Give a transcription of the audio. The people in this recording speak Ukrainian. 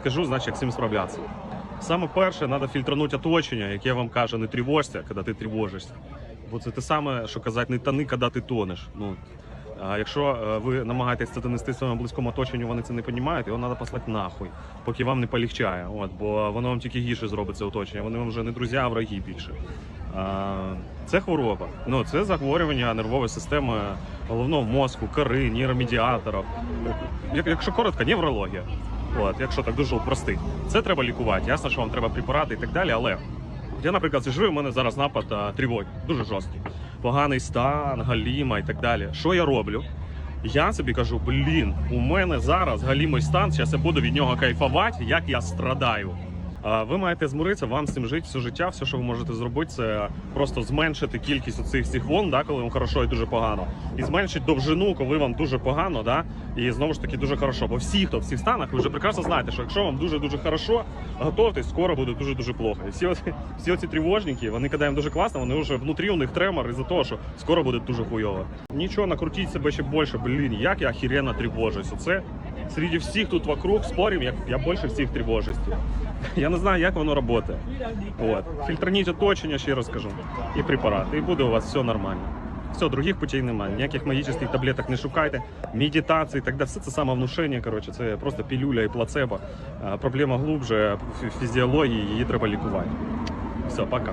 Скажу, значить, як з цим справлятися. Саме перше, треба фільтранути оточення, яке вам каже, не тривожся, коли ти тривожишся. Бо це те саме, що казати, не тони, коли ти тонеш. Ну, а якщо е, ви намагаєтесь це донести своєму близькому оточенню, вони це не розуміють, його треба послати нахуй, поки вам не полегчає. От, бо воно вам тільки гірше зробить це оточення. Вони вам вже не друзі, а враги більше. А, Це хвороба. Ну, це захворювання нервової системи головного мозку, кори, нейромедіаторів. Як- Якщо коротко, неврологія. От, якщо так дуже простий. Це треба лікувати. Ясно, що вам треба препарати і так далі, але я, наприклад, сижу, у мене зараз напад тривоги, дуже жорсткий. Поганий стан, галіма і так далі. Що я роблю? Я собі кажу, блін, у мене зараз галімий стан, зараз я буду від нього кайфувати, як я страдаю. Ви маєте змиритися, вам з цим жити все життя. Все, що ви можете зробити, це просто зменшити кількість оцих всіх волн, да, коли вам хорошо і дуже погано, і зменшити довжину, коли вам дуже погано, да, і знову ж таки дуже хорошо. Бо всі, хто в цих станах, ви вже прекрасно знаєте, що якщо вам дуже дуже хорошо, готовтесь, скоро буде дуже дуже плохо. І всі всі оці тривожники, вони їм дуже класно, вони вже внутрі у них тремор із-за того, що скоро буде дуже хуйово. Нічого, накрутіть себе ще більше, блін, як я охеренно тривожусь. Оце серед всіх тут вокруг спорів, як я більше всіх тривожусь. Я не знаю, як воно працює. От. Фільтраніть оточення, ще раз кажу, і препарати, і буде у вас все нормально. Все, других путей немає. Ніяких магічних таблеток не шукайте, медитації, так далі. Все це самовнушення, коротше, це просто пілюля і плацебо. Проблема глубже, фізіології, її треба лікувати. Все, пока.